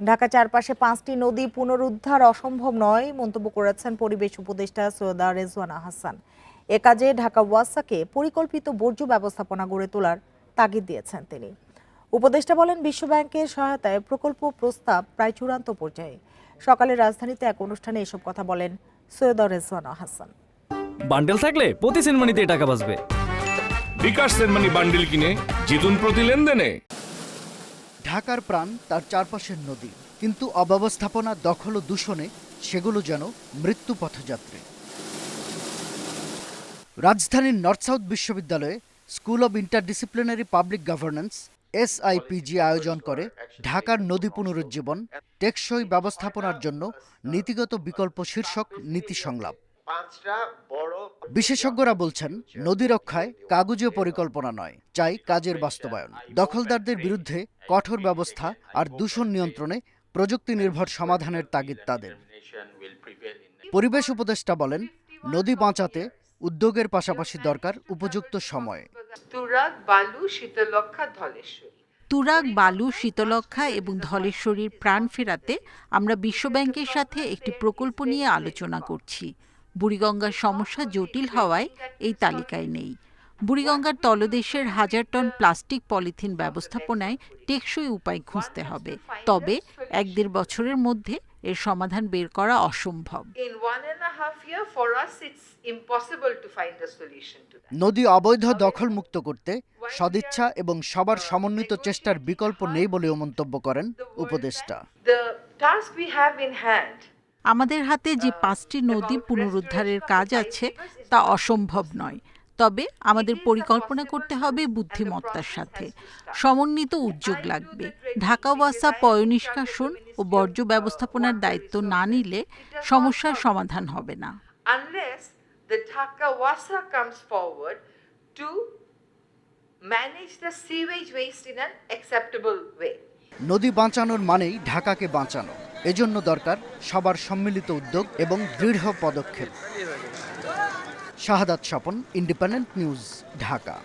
ঢাকা চারপাশে পাঁচটি নদী পুনরুদ্ধার অসম্ভব নয় মন্তব্য করেছেন পরিবেশ উপদেষ্টা সৈয়দা রেজওয়ানা হাসান। এ কাজে ঢাকা ওয়াসাকে পরিকল্পিত বর্জ্য ব্যবস্থাপনা গড়ে তোলার তাগিদ দিয়েছেন তিনি। উপদেষ্টা বলেন বিশ্বব্যাংকের সহায়তায় প্রকল্প প্রস্তাব প্রায় চূড়ান্ত পর্যায়ে। সকালে রাজধানীতে এক অনুষ্ঠানে এসব কথা বলেন সৈয়দা রেজওয়ানা হাসান। বান্ডেল থাকলে প্রতি সেনমানিতে টাকা বাঁচবে। বিকাশ সেনমানি বান্ডিল কিনে জিতুন প্রতি লেনদেনে। ঢাকার প্রাণ তার চারপাশের নদী। কিন্তু অব্যবস্থাপনা, দখল ও দূষণে সেগুলো যেন মৃত্যু পথযাত্রী রাজধানীর নর্থ সাউথ বিশ্ববিদ্যালয়ে school of interdisciplinary public governance, SIPG, আয়োজন করে ঢাকার নদী পুনরুজ্জীবন, টেকসই ব্যবস্থাপনার জন্য নীতিগত বিকল্প শীর্ষক নীতি সংলাপ। বিশেষজ্ঞরা বলছেন নদী রক্ষায় কাগুজে পরিকল্পনা নয় চাই কাজের বাস্তবায়ন। দখলদারদের বিরুদ্ধে কঠোর ব্যবস্থা আর দূষণ নিয়ন্ত্রণে প্রযুক্তি নির্ভর সমাধানের তাগিদ তাদের। পরিবেশ উপদেষ্টা বলেন নদী বাঁচাতে উদ্যোগের পাশাপাশি দরকার উপযুক্ত সময়। তুরাগ বালু শীতলক্ষা ধলেশ্বরী। তুরাগ বালু শীতলক্ষা এবং ধলেশ্বরীর প্রাণ ফেরাতে আমরা বিশ্বব্যাংকের সাথে একটি প্রকল্প নিয়ে আলোচনা করছি। বুড়িগঙ্গার সমস্যা জটিল হওয়ায় এই তালিকায় নেই। বুড়িগঙ্গার তলদেশের হাজার টন প্লাস্টিক পলিথিন ব্যবস্থাপনায় টেকসই উপায় খুঁজতে হবে। তবে এক দেড় বছরের মধ্যে এর সমাধান বের করা অসম্ভব. নদী অবৈধ দখল মুক্ত করতে সদিচ্ছা এবং সবার সমন্বিত চেষ্টার বিকল্প নেই বলেও মন্তব্য করেন উপদেষ্টা। আমাদের হাতে যে পাঁচটি নদী পুনরুদ্ধারের কাজ আছে তা অসম্ভব নয়। তবে আমাদের পরিকল্পনা করতে হবে বুদ্ধিমত্তার সাথে। সমন্বিত উদ্যোগ লাগবে। ঢাকা ওয়াসা পয়নিষ্কাশন ও বর্জ্য ব্যবস্থাপনার দায়িত্ব না নিলে সমস্যার সমাধান হবে না। Unless the Dhaka Wasa comes forward to manage the sewage waste in an acceptable way. নদী বাঁচানোর মানেই ঢাকাকে বাঁচানো। এজন্য দরকার সবার সম্মিলিত উদ্যোগ এবং দৃঢ় পদক্ষেপ। Shahadat Swapan Independent News Dhaka.